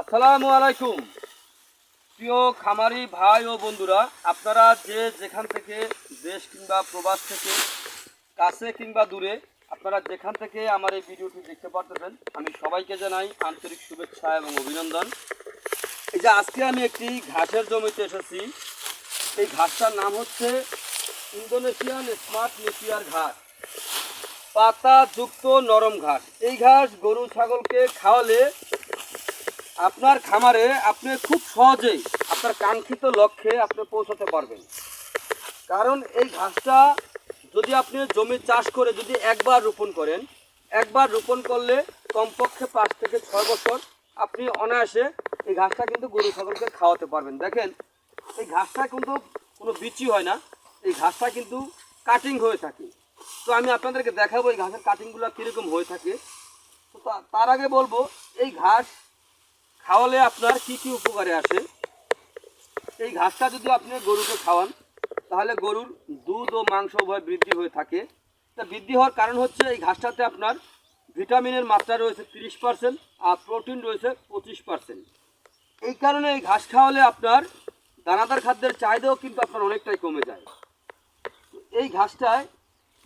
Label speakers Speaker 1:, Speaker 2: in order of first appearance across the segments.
Speaker 1: আসসালামু আলাইকুম। প্রিয় খামারি ভাই ও বন্ধুরা, আপনারা যে যেখান থেকে দেশ কিংবা প্রবাস থেকে, কাছে কিংবা দূরে, আপনারা যেখান থেকে আমার এই ভিডিওটি দেখতে পারতেছেন, আমি সবাইকে জানাই আন্তরিক শুভেচ্ছা এবং অভিনন্দন। এই যে আজকে আমি একটি ঘাসের জমিতে এসেছি। এই ঘাসটার নাম হচ্ছে ইন্দোনেশিয়ান স্মার্ট নেপিয়ার ঘাস পাতা যুক্ত নরম ঘাস। এই ঘাস গরু, ছাগলকে খাওয়ালে আপনার খামারে আপনি খুব সহজেই আপনার কাঙ্ক্ষিত লক্ষ্যে আপনি পৌঁছাতে পারবেন। কারণ এই ঘাসটা যদি আপনি জমি চাষ করে যদি একবার রোপণ করেন, একবার রোপণ করলে কমপক্ষে পাঁচ থেকে ছয় বছর আপনি অনায়াসে এই ঘাসটা কিন্তু গরু ছাগলকে খাওয়াতে পারবেন। দেখেন, এই ঘাসটা কিন্তু কোনো বিচি হয় না, এই ঘাসটা কিন্তু কাটিং হয়ে থাকে। তো আমি আপনাদেরকে দেখাবো এই ঘাসের কাটিংগুলো কীরকম হয়ে থাকে। তো তা- তার আগে বলব, এই ঘাস খাওয়ালে আপনার কি কি উপকারে আসে? এই ঘাসটা যদি আপনি গরুকে খাওয়ান, তাহলে গরুর দুধ ও মাংস উভয় বৃদ্ধি হয়ে থাকে। তা বৃদ্ধি হওয়ার কারণ হচ্ছে এই ঘাসটাতে আপনার ভিটামিনের মাত্রা রয়েছে তিরিশ পার্সেন্ট আর প্রোটিন রয়েছে পঁচিশ পার্সেন্ট। এই কারণে এই ঘাস খাওয়ালে আপনার দানাদার খাদ্যের চাহিদাও কিন্তু আপনার অনেকটাই কমে যায়। এই ঘাসটায়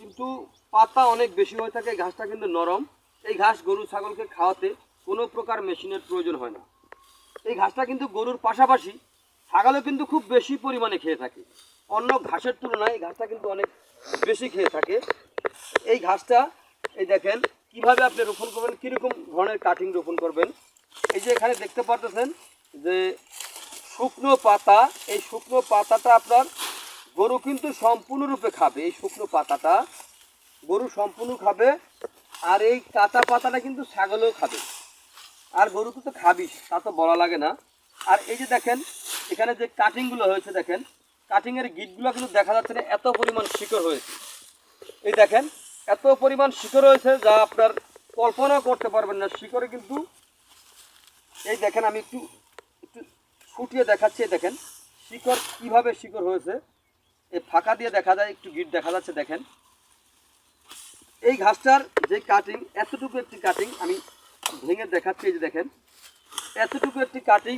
Speaker 1: কিন্তু পাতা অনেক বেশি হয়ে থাকে, এই ঘাসটা কিন্তু নরম। এই ঘাস গরু ছাগলকে খাওয়াতে কোনো প্রকার মেশিনের প্রয়োজন হয় না। এই ঘাসটা কিন্তু গরুর পাশাপাশি ছাগলও কিন্তু খুব বেশি পরিমাণে খেয়ে থাকে। অন্য ঘাসের তুলনায় এই ঘাসটা কিন্তু অনেক বেশি খেয়ে থাকে। এই ঘাসটা, এই দেখেন, কীভাবে আপনি রোপণ করবেন, কীরকম ধরনের কাটিং রোপণ করবেন? এই যে এখানে দেখতে পারতেছেন যে শুকনো পাতা, এই শুকনো পাতাটা আপনার গরু কিন্তু সম্পূর্ণরূপে খাবে। এই শুকনো পাতাটা গরু সম্পূর্ণ খাবে আর এই কাঁচা পাতাটা কিন্তু ছাগলেও খাবে। আর গরু তো খাবিস, তা তো বলা লাগে না। আর এই যে দেখেন, এখানে যে কাটিংগুলো হয়েছে দেখেন কাটিংয়ের গিটগুলো কিন্তু দেখা যাচ্ছে না, এত পরিমাণ শিকড় হয়েছে। এই দেখেন, এত পরিমাণ শিকড় হয়েছে যা আপনার কল্পনা করতে পারবেন না, শিকড়ে কিন্তু এই দেখেন, আমি একটু একটু ফুটিয়ে দেখাচ্ছি দেখেন, শিকড় কীভাবে শিকড় হয়েছে। এই ফাঁকা দিয়ে দেখা যায়, একটু গিট দেখা যাচ্ছে, দেখেন। এই ঘাসটার যে কাটিং এতটুকু একটি কাটিং আমি ভেঙে দেখাচ্ছি এই যে দেখেন। এতটুকু একটি কাটিং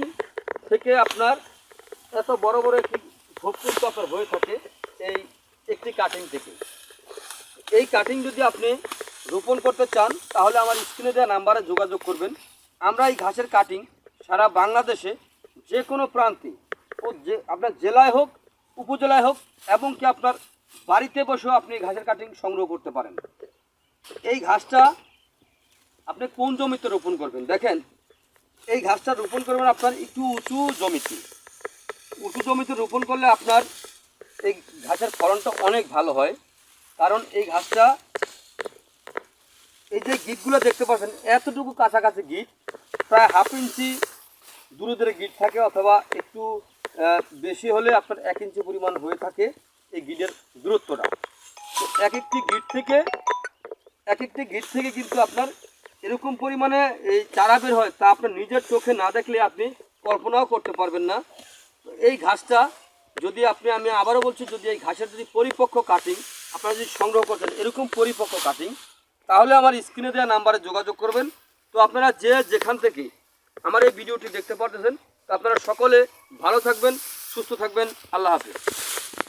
Speaker 1: থেকে আপনার এত বড় বড় একটি ভক্তির কসর হয়ে থাকে এই একটি কাটিং থেকে। এই কাটিং যদি আপনি রোপণ করতে চান, তাহলে আমার স্ক্রিনে দেওয়া নাম্বারে যোগাযোগ করবেন। আমরা এই ঘাসের কাটিং সারা বাংলাদেশে যে কোনো প্রান্তে ও যে আপনার জেলায় হোক, উপজেলায় হোক, এবং কি আপনার বাড়িতে বসেও আপনি ঘাসের কাটিং সংগ্রহ করতে পারেন। এই ঘাসটা আপনি কোন জমিতে রোপণ করবেন? দেখেন, এই ঘাসটা রোপণ করবেন আপনার একটু উঁচু জমিতে। উঁচু জমিতে রোপণ করলে আপনার এই ঘাসের ফলনটা অনেক ভালো হয়। কারণ এই ঘাসটা, এই যে গিটগুলো দেখতে পাচ্ছেন, এতটুকু কাছাকাছি গিট, প্রায় হাফ ইঞ্চি দূরে দূরে গিট থাকে অথবা একটু বেশি হলে আপনার এক ইঞ্চি পরিমাণ হয়ে থাকে এই গিটের দূরত্বটা। এক একটি গিট থেকে, এক একটি গিট থেকে কিন্তু আপনার এরকম পরিমাণে এই চারা বের হয়, তা আপনার নিজের চোখে না দেখলে আপনি কল্পনাও করতে পারবেন না। এই ঘাসটা যদি আপনি, আমি আবারও বলছি, যদি এই ঘাসের যদি পরিপক্ক কাটিং আপনারা যদি সংগ্রহ করতেন এরকম পরিপক্ক কাটিং তাহলে আমার স্ক্রিনে দেওয়া নাম্বারে যোগাযোগ করবেন। তো আপনারা যে যেখান থেকে আমার এই ভিডিওটি দেখতে পারতেছেন আপনারা সকলে ভালো থাকবেন, সুস্থ থাকবেন, আল্লাহ হাফিজ।